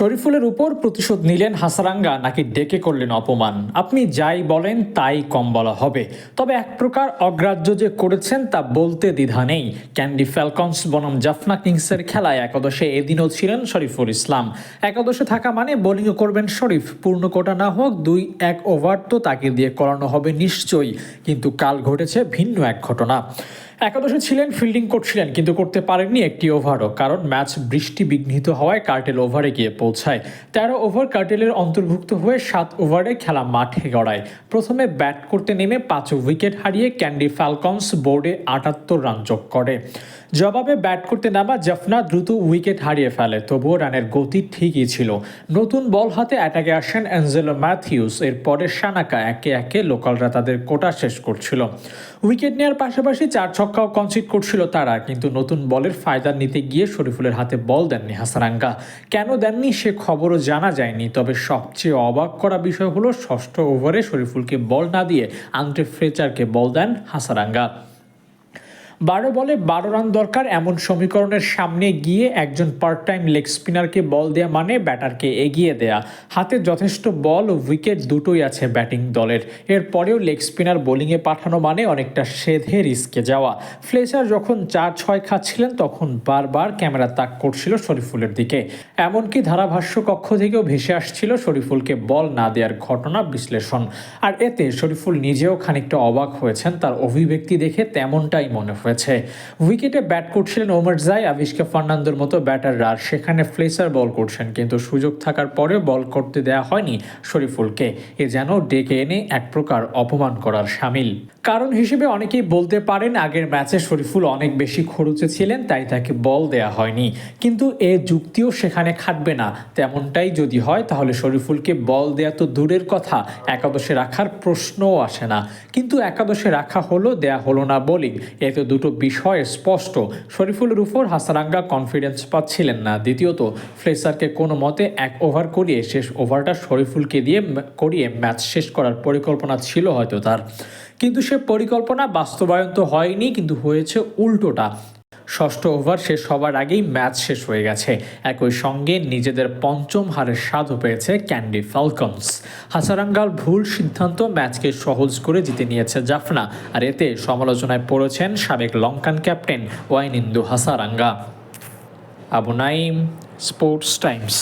শরীফুলের উপর প্রতিশোধ নিলেন হাসারাঙ্গা, নাকি ডেকে করলেন অপমান? আপনি যাই বলেন, তাই কম বলা হবে। তবে এক প্রকার অগ্রাহ্য যে করেছেন, তা বলতে দ্বিধা নেই। ক্যান্ডি ফ্যালকনস, বনাম জাফনা কিংসের খেলায় একাদশে এদিনও ছিলেন শরীফুল ইসলাম। একাদশে থাকা মানে বোলিংও করবেন শরীফ। পূর্ণ কোটা না হোক, দুই এক ওভার তো তাকে দিয়ে করানো হবে নিশ্চয়ই। কিন্তু কাল ঘটেছে ভিন্ন এক ঘটনা। একাদশে ছিলেন, ফিল্ডিং করছিলেন, কিন্তু করতে পারেননি একটি ওভারও, কারণ ম্যাচ বৃষ্টি বিঘ্নিত হওয়ায় কার্টেল ওভারে গিয়ে পৌঁছায়। তেরো ওভার কার্টেলের অন্তর্ভুক্ত হয়ে সাত ওভারে খেলা মাঠে গড়ায়। প্রথমে ব্যাট করতে নেমে পাঁচ উইকেট হারিয়ে ক্যান্ডি ফ্যালকনস বোর্ডে আটাত্তর রান যোগ করে। জবাবে ব্যাট করতে নামা জাফনা দ্রুত উইকেট হারিয়ে ফেলে, তবুও রানের গতি ঠিকই ছিল। নতুন বল হাতে অ্যাটাকে আসেন অ্যাঞ্জেলো ম্যাথিউস, এরপরে সানাকা একে একে লোকালরা তাদের কোটা শেষ করছিল। উইকেট নেওয়ার পাশাপাশি চার ছক্কাও কনসিড করছিল তারা, কিন্তু নতুন বলের ফায়দা নিতে গিয়ে শরীফুলের হাতে বল দেননি হাসারাঙ্গা। কেন দেননি সে খবরও জানা যায়নি, তবে সবচেয়ে অবাক করা বিষয় হলো ষষ্ঠ ওভারে শরীফুলকে বল না দিয়ে আন্দ্রে ফ্রেচারকে বল দেন হাসারাঙ্গা। বারো বলে বারো রান দরকার এমন সমীকরণের সামনে গিয়ে একজন পার্ট টাইম লেগ স্পিনারকে বল দেয়া মানে ব্যাটারকে এগিয়ে দেয়া। হাতে যথেষ্ট বল ও উইকেট দুটোই আছে ব্যাটিং দলের। এরপরেও লেগ স্পিনার বোলিংয়ে পাঠানো মানে অনেকটা সেধে রিস্কে যাওয়া। ফ্লেচার যখন চার ছয় খাচ্ছিলেন, তখন বারবার ক্যামেরা তাক করছিল শরীফুলের দিকে। এমনকি ধারাভাষ্য কক্ষ থেকেও ভেসে আসছিল শরীফুলকে বল না দেওয়ার ঘটনা বিশ্লেষণ। আর এতে শরীফুল নিজেও খানিকটা অবাক হয়েছেন, তার অভিব্যক্তি দেখে তেমনটাই মনে হয়েছে। উইকেটে ব্যাট করছিলেন ওমর জাই আবিষ্কা ফার্নান্দোর মতো ব্যাটাররা সেখানে ফ্লেসার বল করছেন, কিন্তু সুযোগ থাকার পরে বল করতে দেয়া হয়নি শরীফুলকে। এ যেন ডেকে এনে এক প্রকার অপমান করার সামিল। কারণ হিসেবে অনেকেই বলতে পারেন, আগের ম্যাচে শরীফুল অনেক বেশি খরচে ছিলেন, তাই তাকে বল দেয়া হয়নি। কিন্তু এ যুক্তিও সেখানে খাটবে না। তেমনটাই যদি হয়, তাহলে শরীফুলকে বল দেয়া তো দূরের কথা। একাদশে রাখার প্রশ্নও আসে না। কিন্তু একাদশে রাখা হলো, দেয়া হলো না বোলিং। এতে দুটো বিষয় স্পষ্ট। শরীফুলের উপর হাসারাঙ্গা কনফিডেন্স পাচ্ছিলেন না। দ্বিতীয়ত ফ্লেসারকে কোনো মতে এক ওভার করিয়ে শেষ ওভারটা শরীফুলকে দিয়ে করিয়ে ম্যাচ শেষ করার পরিকল্পনা ছিল হয়তো তার। কিন্তু সে পরিকল্পনা বাস্তবায়ন তো হয়নি, কিন্তু হয়েছে উল্টোটা। ষষ্ঠ ওভার শেষ হবার আগেই ম্যাচ শেষ হয়ে গেছে। একই সঙ্গে নিজেদের পঞ্চম হারের স্বাদও পেয়েছে ক্যান্ডি ফ্যালকনস। হাসারাঙ্গাল ভুল সিদ্ধান্ত ম্যাচকে সহজ করে জিতে নিয়েছে জাফনা। আর এতে সমালোচনায় পড়েছেন সাবেক Lankan captain Wanindu Hasaranga. Abu Naim Sports Times.